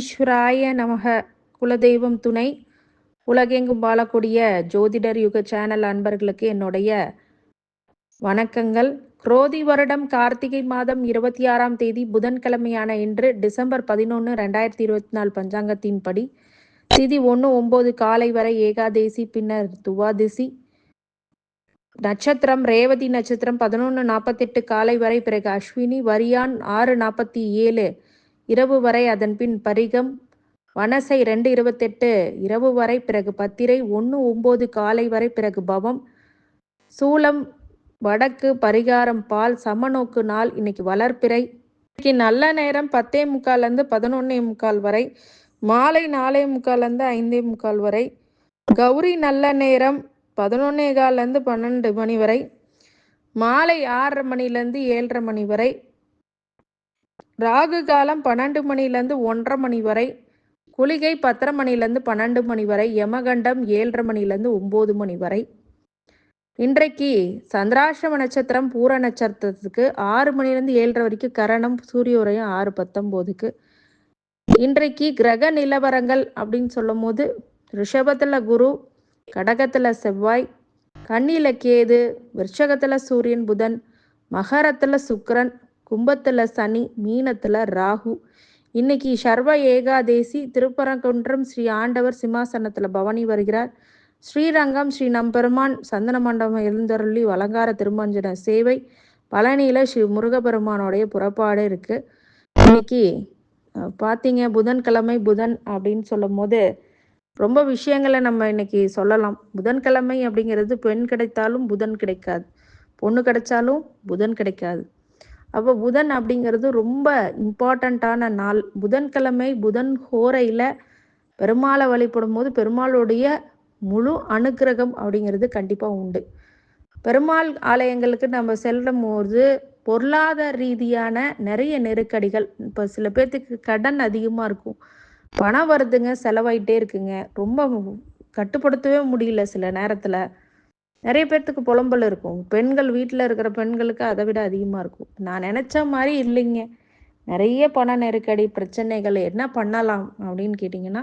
ஈஸ்வராய நமக குலதெய்வம் துணை. உலகெங்கும் வாழக்கூடிய ஜோதிடர் யுக சேனல் அன்பர்களுக்கு என்னுடைய வணக்கங்கள். குரோதி வருடம் கார்த்திகை மாதம் இருபத்தி ஆறாம் தேதி புதன்கிழமையான இன்று டிசம்பர் பதினொன்று ரெண்டாயிரத்தி இருபத்தி நாலு பஞ்சாங்கத்தின்படி. திதி ஒன்று ஒம்பது காலை வரை ஏகாதேசி பின்னர் துவாதிசி. நட்சத்திரம் ரேவதி நட்சத்திரம் பதினொன்று நாற்பத்தெட்டு காலை வரை பிறகு அஸ்வினி வரியான் ஆறு நாற்பத்தி ஏழு. இரவு வரை அதன் பின் பரிகம். வனசை ரெண்டு இருபத்தெட்டு இரவு வரை பிறகு பத்திரை ஒன்று ஒம்பது காலை வரை பிறகு பவம். சூலம் வடக்கு பரிகாரம் பால் சமநோக்கு நாள் இன்னைக்கு வளர்ப்பிறை. இன்னைக்கு நல்ல நேரம் பத்தே முக்கால்லேருந்து பதினொன்னே முக்கால் வரை மாலை நாலே முக்கால்லேருந்து ஐந்தே முக்கால் வரை கௌரி நல்ல நேரம் பதினொன்னே கால்லேருந்து பன்னெண்டு மணி வரை மாலை ஆறரை மணிலேருந்து ஏழரை மணி வரை ராகு காலம் பன்னெண்டு மணிலேருந்து ஒன்றரை மணி வரை குளிகை பத்தரை மணிலேருந்து பன்னெண்டு மணி வரை யமகண்டம் ஏழரை மணிலேருந்து ஒம்பது மணி வரை. இன்றைக்கு சந்திராஷ்டம நட்சத்திரம் பூர நட்சத்திரத்துக்கு ஆறு மணிலேருந்து ஏழரை வரைக்கும் கரணம் சூரிய உரையும் ஆறு பத்தொம்போதுக்கு. இன்றைக்கு கிரக நிலவரங்கள் அப்படின்னு சொல்லும் போது ரிஷபத்தில் குரு கடகத்தில் செவ்வாய் கண்ணியில் கேது விருஷகத்தில் சூரியன் புதன் மகரத்தில் சுக்கரன் கும்பத்தில் சனி மீனத்தில் ராகு. இன்னைக்கு சர்வ ஏகாதேசி திருப்பரங்குன்றம் ஸ்ரீ ஆண்டவர் சிம்மாசனத்தில் பவனி வருகிறார். ஸ்ரீரங்கம் ஸ்ரீ நம்பெருமான் சந்தன மண்டபம் எழுந்தருளி அலங்கார திருமஞ்சன சேவை. பழனியில் ஸ்ரீ முருகப்பெருமானோடைய புறப்பாடு இருக்குது இன்னைக்கு பார்த்தீங்க புதன்கிழமை புதன் அப்படின்னு சொல்லும் போது ரொம்ப விஷயங்களை நம்ம இன்னைக்கு சொல்லலாம். புதன்கிழமை அப்படிங்கிறது பெண் கிடைத்தாலும் புதன் கிடைக்காது. பொண்ணு கிடைச்சாலும் புதன் கிடைக்காது. அப்போ புதன் அப்படிங்கிறது ரொம்ப இம்பார்ட்டண்ட்டான நாள். புதன்கிழமை புதன் ஹோரையில் பெருமாளை வழிபடும் போது பெருமாளுடைய முழு அனுக்கிரகம் அப்படிங்கிறது கண்டிப்பாக உண்டு. பெருமாள் ஆலயங்களுக்கு நம்ம செல்லும் போது பொருளாதார ரீதியான நிறைய நெருக்கடிகள். இப்போ சில பேர்த்துக்கு கடன் அதிகமாக இருக்கும். பணம் வருதுங்க செலவாயிட்டே இருக்குங்க. ரொம்ப கட்டுப்படுத்தவே முடியல சில நேரத்தில். நிறைய பேர்த்துக்கு புலம்பல் இருக்கும். பெண்கள் வீட்டில் இருக்கிற பெண்களுக்கு அதை விட அதிகமாக இருக்கும். நான் நினச்ச மாதிரி இல்லைங்க. நிறைய பண நெருக்கடி பிரச்சனைகள் என்ன பண்ணலாம் அப்படின்னு கேட்டிங்கன்னா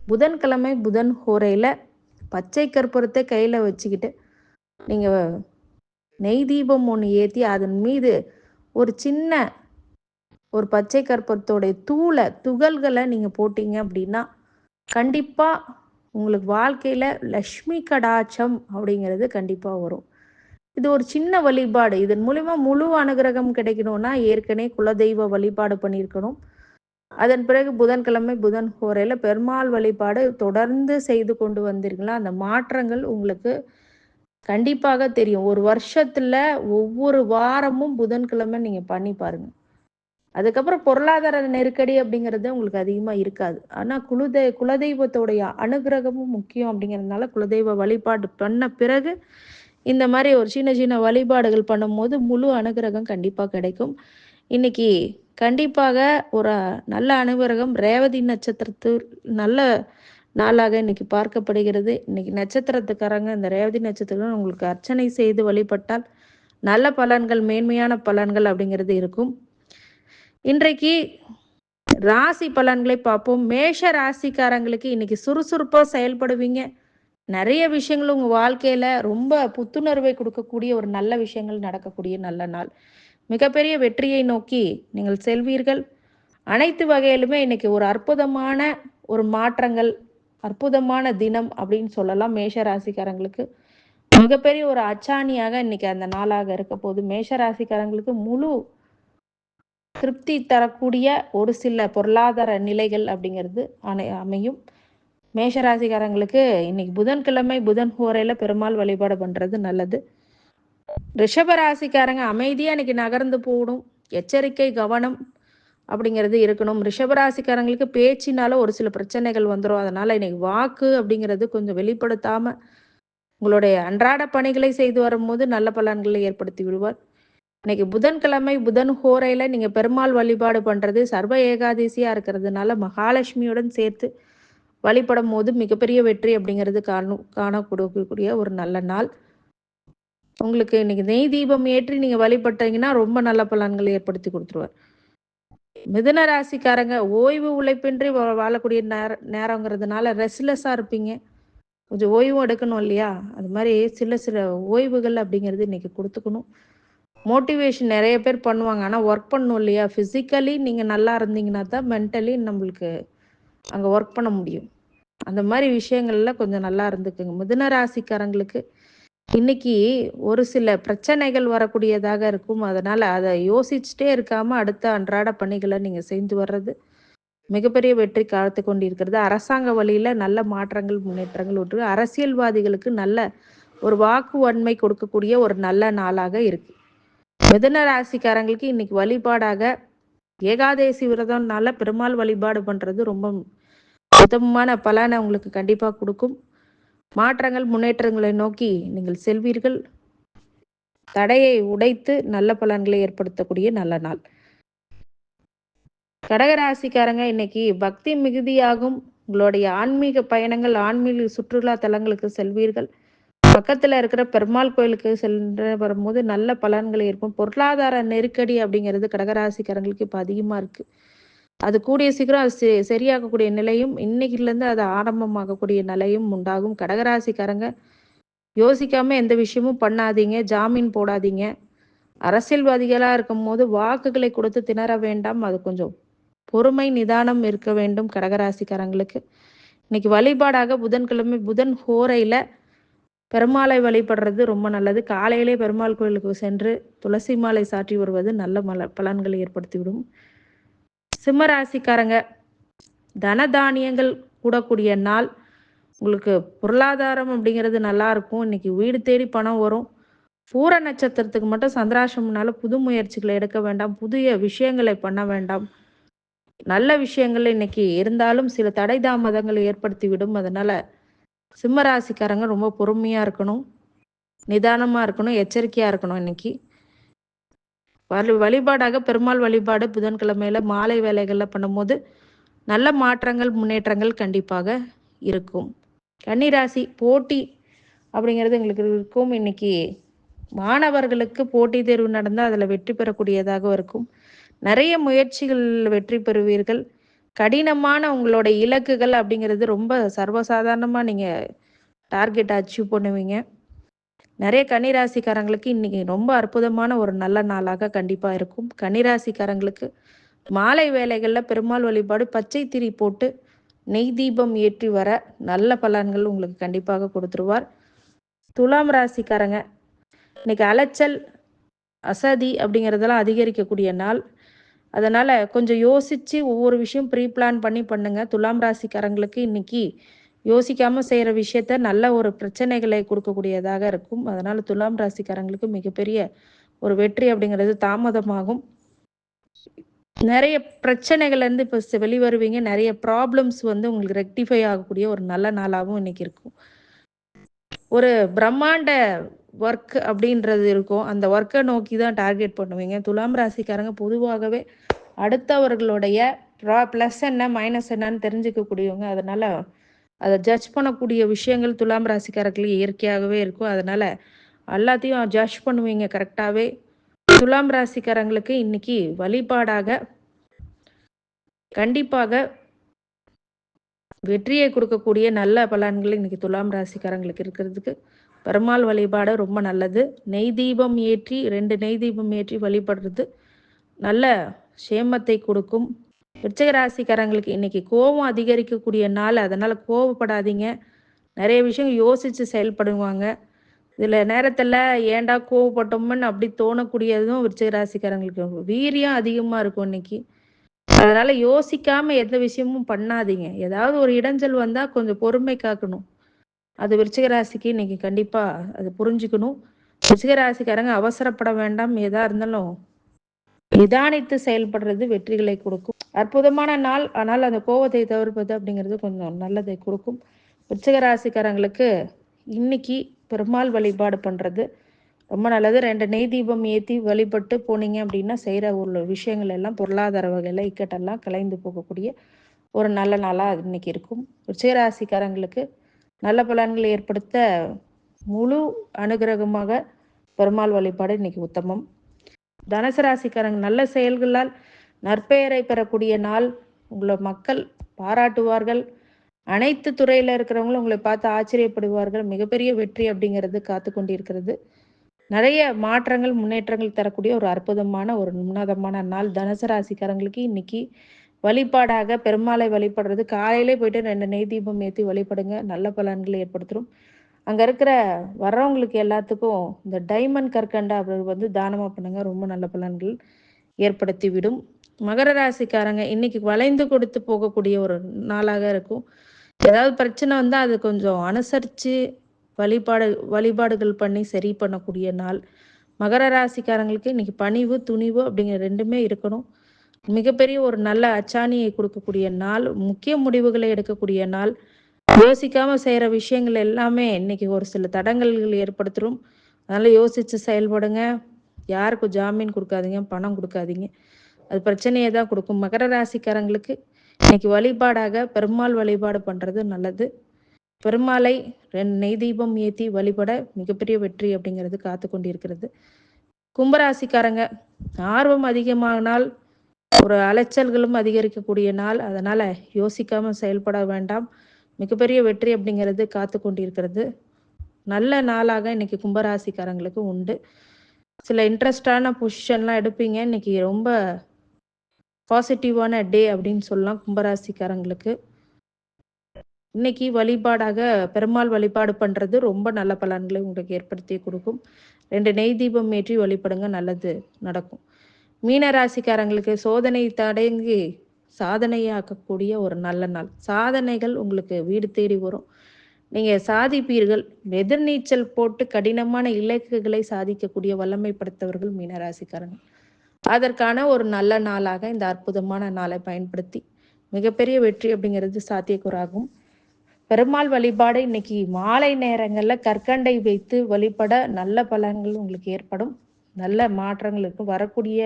புதன்கிழமை புதன் ஹோரையில் பச்சை கற்பூரத்தை கையில் வச்சுக்கிட்டு நீங்கள் நெய் தீபம் ஒன்று ஏற்றி அதன் மீது ஒரு சின்ன ஒரு பச்சை கற்பூரத்தோடைய தூளை துகள்களை நீங்கள் போட்டீங்க அப்படின்னா கண்டிப்பாக உங்களுக்கு வாழ்க்கையில் லக்ஷ்மி கடாச்சம் அப்படிங்கிறது கண்டிப்பாக வரும். இது ஒரு சின்ன வழிபாடு. இதன் மூலிமா முழு அனுகிரகம் கிடைக்கணும்னா ஏற்கனவே குலதெய்வ வழிபாடு பண்ணியிருக்கணும். அதன் பிறகு புதன்கிழமை புதன் ஹோரையில் பெருமாள் வழிபாடு தொடர்ந்து செய்து கொண்டு வந்தீர்களா அந்த மாற்றங்கள் உங்களுக்கு கண்டிப்பாக தெரியும். ஒரு வருஷத்துல ஒவ்வொரு வாரமும் புதன்கிழமை நீங்க பண்ணி பாருங்க. அதுக்கப்புறம் பொருளாதார நெருக்கடி அப்படிங்கிறது உங்களுக்கு அதிகமாக இருக்காது. ஆனால் குலதெ குலதெய்வத்தோடைய அனுகிரகமும் முக்கியம் அப்படிங்கிறதுனால குலதெய்வ வழிபாடு பண்ண பிறகு இந்த மாதிரி ஒரு சின்ன சின்ன வழிபாடுகள் பண்ணும்போது முழு அனுகிரகம் கண்டிப்பாக கிடைக்கும். இன்னைக்கு கண்டிப்பாக ஒரு நல்ல அனுகிரகம் ரேவதி நட்சத்திரத்து நல்ல நாளாக இன்னைக்கு பார்க்கப்படுகிறது. இன்னைக்கு நட்சத்திரத்துக்காரங்க இந்த ரேவதி நட்சத்திரம் உங்களுக்கு அர்ச்சனை செய்து வழிபட்டால் நல்ல பலன்கள் மேன்மையான பலன்கள் அப்படிங்கிறது இருக்கும். இன்றைக்கு ராசி பலன்களை பார்ப்போம். மேஷ ராசிக்காரங்களுக்கு இன்னைக்கு சுறுசுறுப்பாக செயல்படுவீங்க. நிறைய விஷயங்கள் உங்கள் வாழ்க்கையில் ரொம்ப புத்துணர்வை கொடுக்கக்கூடிய ஒரு நல்ல விஷயங்கள் நடக்கக்கூடிய நல்ல நாள். மிகப்பெரிய வெற்றியை நோக்கி நீங்கள் செல்வீர்கள். அனைத்து வகையிலுமே இன்னைக்கு ஒரு அற்புதமான ஒரு மாற்றங்கள் அற்புதமான தினம் அப்படின்னு சொல்லலாம் மேஷ ராசிக்காரங்களுக்கு. மிகப்பெரிய ஒரு அச்சாணியாக இன்னைக்கு அந்த நாளாக இருக்க போது மேஷ ராசிக்காரங்களுக்கு முழு திருப்தி தரக்கூடிய ஒரு சில பொருளாதார நிலைகள் அப்படிங்கிறது அணை அமையும். மேஷராசிக்காரங்களுக்கு இன்னைக்கு புதன்கிழமை புதன் ஹோரையில் பெருமாள் வழிபாடு பண்ணுறது நல்லது. ரிஷபராசிக்காரங்க அமைதியாக இன்னைக்கு நகர்ந்து போகணும். எச்சரிக்கை கவனம் அப்படிங்கிறது இருக்கணும். ரிஷபராசிக்காரங்களுக்கு பேச்சினால ஒரு சில பிரச்சனைகள் வந்துடும் அதனால் இன்னைக்கு வாக்கு அப்படிங்கிறது கொஞ்சம் வெளிப்படுத்தாமல் உங்களுடைய அன்றாட பணிகளை செய்து வரும்போது நல்ல பலன்களை ஏற்படுத்தி விடுவார். இன்னைக்கு புதன்கிழமை புதன் ஹோரையில் நீங்கள் பெருமாள் வழிபாடு பண்ணுறது சர்வ ஏகாதசியாக இருக்கிறதுனால மகாலட்சுமியுடன் சேர்த்து வழிபடும் போது மிகப்பெரிய வெற்றி அப்படிங்கிறது காணும் காண கொடுக்கக்கூடிய ஒரு நல்ல நாள். உங்களுக்கு இன்னைக்கு நெய் தீபம் ஏற்றி நீங்கள் வழிபட்டீங்கன்னா ரொம்ப நல்ல பலன்களை ஏற்படுத்தி கொடுத்துருவார். மிதுன ராசிக்காரங்க ஓய்வு உழைப்பின்றி வா- வாழக்கூடிய நேர நேரங்கிறதுனால ரெஸ்ட்லெஸ்ஸாக இருப்பீங்க. கொஞ்சம் ஓய்வும் எடுக்கணும் இல்லையா? அது மாதிரி சில சில ஓய்வுகள் அப்படிங்கிறது இன்னைக்கு கொடுத்துக்கணும். மோட்டிவேஷன் நிறைய பேர் பண்ணுவாங்க. ஆனால் ஒர்க் பண்ணணும் இல்லையா? ஃபிசிக்கலி நீங்கள் நல்லா இருந்தீங்கன்னா தான் மென்டலி நம்மளுக்கு அங்கே ஒர்க் பண்ண முடியும். அந்த மாதிரி விஷயங்கள்ல கொஞ்சம் நல்லா இருந்துக்குங்க. மிதுன ராசிக்காரங்களுக்கு இன்னைக்கு ஒரு சில பிரச்சனைகள் வரக்கூடியதாக இருக்கும். அதனால அதை யோசிச்சுட்டே இருக்காம அடுத்த அன்றாட பணிகளை நீங்க செய்து வர்றது மிகப்பெரிய வெற்றி காத்து கொண்டிருக்கிறது. அரசாங்க வழியில நல்ல மாற்றங்கள் முன்னேற்றங்கள் ஒன்று அரசியல்வாதிகளுக்கு நல்ல ஒரு வாக்கு வன்மை கொடுக்கக்கூடிய ஒரு நல்ல நாளாக இருக்கு. மிதன ராசிக்காரங்களுக்கு இன்னைக்கு வழிபாடாக ஏகாதேசி விரதம்னால பெருமாள் வழிபாடு பண்றது ரொம்ப உத்தமமான பலனை உங்களுக்கு கண்டிப்பாக கொடுக்கும். மாற்றங்கள் முன்னேற்றங்களை நோக்கி நீங்கள் செல்வீர்கள். தடையை உடைத்து நல்ல பலன்களை ஏற்படுத்தக்கூடிய நல்ல நாள். கடகராசிக்காரங்க இன்னைக்கு பக்தி மிகுதியாகும். உங்களுடைய ஆன்மீக பயணங்கள் ஆன்மீக சுற்றுலா தலங்களுக்கு செல்வீர்கள். பக்கத்தில் இருக்கிற பெருமாள் கோயிலுக்கு சென்று வரும்போது நல்ல பலன்கள் இருக்கும் பொருளாதார நெருக்கடி அப்படிங்கிறது கடகராசிக்காரங்களுக்கு இப்போ அதிகமாக இருக்குது அது கூடிய சீக்கிரம் அது சரியாகக்கூடிய நிலையும் இன்னைக்குலேருந்து அது ஆரம்பமாகக்கூடிய நிலையும் உண்டாகும். கடகராசிக்காரங்க யோசிக்காமல் எந்த விஷயமும் பண்ணாதீங்க ஜாமீன் போடாதீங்க. அரசியல்வாதிகளாக இருக்கும் போது வாக்குகளை கொடுத்து திணற வேண்டாம். அது கொஞ்சம் பொறுமை நிதானம் இருக்க வேண்டும் கடகராசிக்காரங்களுக்கு. இன்னைக்கு வழிபாடாக புதன்கிழமை புதன் ஹோரையில் பெருமாளை வழிபடுறது ரொம்ப நல்லது. காலையிலே பெருமாள் கோயிலுக்கு சென்று துளசி மாலை சாற்றி வருவது நல்ல மல பலன்களை ஏற்படுத்திவிடும். சிம்ம ராசிக்காரங்க தன தானியங்கள் கூடக்கூடிய நாள். உங்களுக்கு பொருளாதாரம் அப்படிங்கிறது நல்லா இருக்கும். இன்னைக்கு வீடு தேடி பணம் வரும். பூர நட்சத்திரத்துக்கு மட்டும் சந்திராசம்னால புது முயற்சிகளை எடுக்க வேண்டாம். புதிய விஷயங்களை பண்ண வேண்டாம். நல்ல விஷயங்கள் இன்னைக்கு இருந்தாலும் சில தடை தாமதங்கள் ஏற்படுத்தி விடும் அதனால சிம்ம ராசிக்காரங்க ரொம்ப பொறுமையா இருக்கணும். நிதானமா இருக்கணும். எச்சரிக்கையா இருக்கணும் இன்னைக்கு. வழி வழிபாடாக பெருமாள் வழிபாடு புதன்கிழமையில மாலை வேலைகள்ல பண்ணும்போது நல்ல மாற்றங்கள் முன்னேற்றங்கள் கண்டிப்பாக இருக்கும். கன்னிராசி போட்டி அப்படிங்கிறது எங்களுக்கு இருக்கும். இன்னைக்கு மாணவர்களுக்கு போட்டித் தேர்வு நடந்தால் அதில் வெற்றி பெறக்கூடியதாக இருக்கும். நிறைய முயற்சிகள் வெற்றி பெறுவீர்கள். கடினமான உங்களோட இலக்குகள் அப்படிங்கிறது ரொம்ப சர்வசாதாரணமாக நீங்கள் டார்கெட் அச்சீவ் பண்ணுவீங்க. நிறைய கன்னிராசிக்காரங்களுக்கு இன்னைக்கு ரொம்ப அற்புதமான ஒரு நல்ல நாளாக கண்டிப்பாக இருக்கும். கன்னிராசிக்காரங்களுக்கு மாலை வேலைகளில் பெருமாள் வழிபாடு பச்சை திரி போட்டு நெய் தீபம் ஏற்றி வர நல்ல பலன்கள் உங்களுக்கு கண்டிப்பாக கொடுத்துருவார். துலாம் ராசிக்காரங்க இன்னைக்கு அலைச்சல் அசதி அப்படிங்கிறதெல்லாம் அதிகரிக்கக்கூடிய நாள். அதனால் கொஞ்சம் யோசித்து ஒவ்வொரு விஷயம் ப்ரீ பிளான் பண்ணி பண்ணுங்கள் துலாம் ராசிக்காரங்களுக்கு இன்றைக்கி யோசிக்காமல் செய்கிற விஷயத்த நல்ல ஒரு பிரச்சனைகளை கொடுக்கக்கூடியதாக இருக்கும். அதனால் துலாம் ராசிக்காரங்களுக்கு மிகப்பெரிய ஒரு வெற்றி அப்படிங்கிறது தாமதமாகும். நிறைய பிரச்சனைகள்லேருந்து இப்போ வெளிவருவீங்க. நிறைய ப்ராப்ளம்ஸ் வந்து உங்களுக்கு ரெக்டிஃபை ஆகக்கூடிய ஒரு நல்ல நாளாகவும் இன்னைக்கு இருக்கும். ஒரு பிரம்மாண்ட ஒர்க் அப்படின்றது இருக்கும். அந்த ஒர்க்கை நோக்கி தான் டார்கெட் பண்ணுவீங்க. துலாம் ராசிக்காரங்க பொதுவாகவே அடுத்தவர்களுடைய ப்ரா ப்ளஸ் என்ன மைனஸ் என்னன்னு தெரிஞ்சுக்கக்கூடியவங்க. அதனால் அதை ஜட்ஜ் பண்ணக்கூடிய விஷயங்கள் துலாம் ராசிக்காரர்களுக்கு இயற்கையாகவே இருக்கும். அதனால் எல்லாத்தையும் ஜட்ஜ் பண்ணுவீங்க கரெக்டாகவே துலாம் ராசிக்காரங்களுக்கு இன்னைக்கு வழிபாடாக கண்டிப்பாக வெற்றியை கொடுக்கக்கூடிய நல்ல பலன்கள் இன்னைக்கு துலாம் ராசிக்காரங்களுக்கு இருக்கிறதுக்கு பெருமாள் வழிபாடு ரொம்ப நல்லது. நெய் தீபம் ஏற்றி ரெண்டு நெய் தீபம் ஏற்றி வழிபடுறது நல்ல சேமத்தை கொடுக்கும். விருச்சிக ராசிக்காரங்களுக்கு இன்னைக்கு கோபம் அதிகரிக்கக்கூடிய நாள். அதனால் கோவப்படாதீங்க நிறைய விஷயம் யோசித்து செயல்படுவாங்க. இதில் நேரத்தில் ஏன்டா கோவப்பட்டோம்னு அப்படி தோணக்கூடியதும் விருச்சிக ராசிக்காரங்களுக்கு வீரியம் அதிகமாக இருக்கும் இன்னைக்கு. அதனால் யோசிக்காமல் எந்த விஷயமும் பண்ணாதீங்க. ஏதாவது ஒரு இடைஞ்சல் வந்தால் கொஞ்சம் பொறுமை காக்கணும். அது விருச்சிக ராசிக்கு இன்னைக்கு கண்டிப்பாக அது புரிஞ்சுக்கணும். விருச்சிக ராசிக்காரங்க அவசரப்பட வேண்டாம். எதா இருந்தாலும் நிதானித்து செயல்படுறது வெற்றிகளை கொடுக்கும். அற்புதமான நாள். ஆனால் அந்த கோவத்தை தவிர்ப்பது அப்படிங்கிறது கொஞ்சம் நல்லதை கொடுக்கும். விருச்சிக ராசிக்காரங்களுக்கு இன்னைக்கு பெருமாள் வழிபாடு பண்ணுறது ரொம்ப நல்லது. ரெண்டு நெய் தீபம் ஏற்றி வழிபட்டு போனீங்க அப்படின்னா செய்கிற ஒரு விஷயங்கள் எல்லாம் பொருளாதார வகையில் இக்கட்டெல்லாம் கலைந்து போகக்கூடிய ஒரு நல்ல நாளாக இன்னைக்கு இருக்கும். ரிஷிகராசிக்காரங்களுக்கு நல்ல பலன்களை ஏற்படுத்த முழு அனுகிரகமாக பெருமாள் வழிபாடு இன்னைக்கு உத்தமம். தனுசு ராசிக்காரங்க நல்ல செயல்களால் நற்பெயரை பெறக்கூடிய நாள். உங்களை மக்கள் பாராட்டுவார்கள். அனைத்து துறையில் இருக்கிறவங்களும் உங்களை பார்த்து ஆச்சரியப்படுவார்கள். மிகப்பெரிய வெற்றி அப்படிங்கிறது காத்து கொண்டிருக்கிறது. நிறைய மாற்றங்கள் முன்னேற்றங்கள் தரக்கூடிய ஒரு அற்புதமான ஒரு உன்னதமான நாள் தனுசு ராசிக்காரங்களுக்கு இன்னைக்கு. வழிபாடாக பெருமாளை வழிபடுறது. காலையிலே போயிட்டு ரெண்டு நெய் தீபம் ஏற்றி வழிபடுங்க. நல்ல பலன்களை ஏற்படுத்தும். அங்கே இருக்கிற வர்றவங்களுக்கு எல்லாத்துக்கும் இந்த டைமண்ட் கற்கண்டா அப்படி வந்து தானமாக பண்ணுங்க. ரொம்ப நல்ல பலன்கள் ஏற்படுத்தி விடும் மகர ராசிக்காரங்க இன்னைக்கு வளைந்து கொடுத்து போகக்கூடிய ஒரு நாளாக இருக்கும். ஏதாவது பிரச்சனை வந்தால் அது கொஞ்சம் அனுசரித்து வழிபாடு வழிபாடுகள் பண்ணி சரி பண்ணக்கூடிய நாள். மகர ராசிக்காரங்களுக்கு இன்னைக்கு பணிவு துணிவு அப்படிங்கிற ரெண்டுமே இருக்கணும். மிகப்பெரிய ஒரு நல்ல அச்சாணியை கொடுக்கக்கூடிய நாள் முக்கிய முடிவுகளை எடுக்கக்கூடிய நாள். யோசிக்காம செய்கிற விஷயங்கள் எல்லாமே இன்னைக்கு ஒரு சில தடங்கல்கள் ஏற்படுத்தும் அதனால் யோசித்து செயல்படுங்க. யாருக்கும் ஜாமீன் கொடுக்காதீங்க பணம் கொடுக்காதீங்க. அது பிரச்சனையை தான் கொடுக்கும். மகர ராசிக்காரங்களுக்கு இன்னைக்கு வழிபாடாக பெருமாள் வழிபாடு பண்ணுறது நல்லது. பெருமாளை ரெண்டு நெய் தீபம் ஏற்றி வழிபட மிகப்பெரிய வெற்றி அப்படிங்கிறது காத்து கொண்டிருக்கிறது கும்பராசிக்காரங்க ஆர்வம் அதிகமானால் ஒரு அலைச்சல்களும் அதிகரிக்கக்கூடிய நாள். அதனால் யோசிக்காமல் செயல்பட வேண்டாம். மிகப்பெரிய வெற்றி அப்படிங்கிறது காத்து கொண்டிருக்கிறது. நல்ல நாளாக இன்னைக்கு கும்பராசிக்காரங்களுக்கு உண்டு. சில இன்ட்ரெஸ்டான பொசிஷன்லாம் எடுப்பீங்க. இன்னைக்கு ரொம்ப பாசிட்டிவான டே அப்படின்னு சொல்லலாம் கும்பராசிக்காரங்களுக்கு. இன்னைக்கு வழிபாடாக பெருமாள் வழிபாடு பண்ணுறது ரொம்ப நல்ல பலன்களை உங்களுக்கு ஏற்படுத்தி கொடுக்கும். ரெண்டு நெய் தீபம் ஏற்றி வழிபடுங்க. நல்லது நடக்கும். மீனராசிக்காரங்களுக்கு சோதனை தடங்கி சாதனையாக்கக்கூடிய ஒரு நல்ல நாள். சாதனைகள் உங்களுக்கு வீடு தேடி வரும். நீங்கள் சாதிப்பீர்கள். எதிர்நீச்சல் போட்டு கடினமான இலக்குகளை சாதிக்கக்கூடிய வல்லமை படுத்தவர்கள் மீனராசிக்காரங்க அதற்கான ஒரு நல்ல நாளாக இந்த அற்புதமான நாளை பயன்படுத்தி மிகப்பெரிய வெற்றி அப்படிங்கிறது சாத்தியக்கூறாகும். பெருமாள் வழிபாடு இன்னைக்கு மாலை நேரங்களில் கற்கண்டை வைத்து வழிபட நல்ல பலன்கள் உங்களுக்கு ஏற்படும். நல்ல மாற்றங்களுக்கு வரக்கூடிய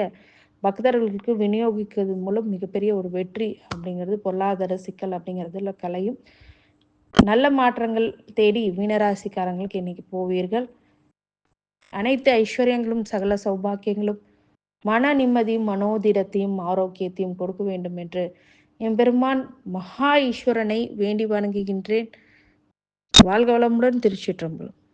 பக்தர்களுக்கு விநியோகிக்கிறது மூலம் மிகப்பெரிய ஒரு வெற்றி அப்படிங்கிறது பொருளாதார சிக்கல் அப்படிங்கிறதுல கலையும். நல்ல மாற்றங்கள் தேடி மீனராசிக்காரங்களுக்கு இன்னைக்கு போவீர்கள். அனைத்து ஐஸ்வர்யங்களும் சகல சௌபாக்கியங்களும் மன நிம்மதியும் மனோதிடத்தையும் ஆரோக்கியத்தையும் கொடுக்க வேண்டும் என்று எம்பெருமான் மகா ஈஸ்வரனை வேண்டி வணங்குகின்றேன். வாழ்க வளமுடன் திருச்சிற்றம்பலம்.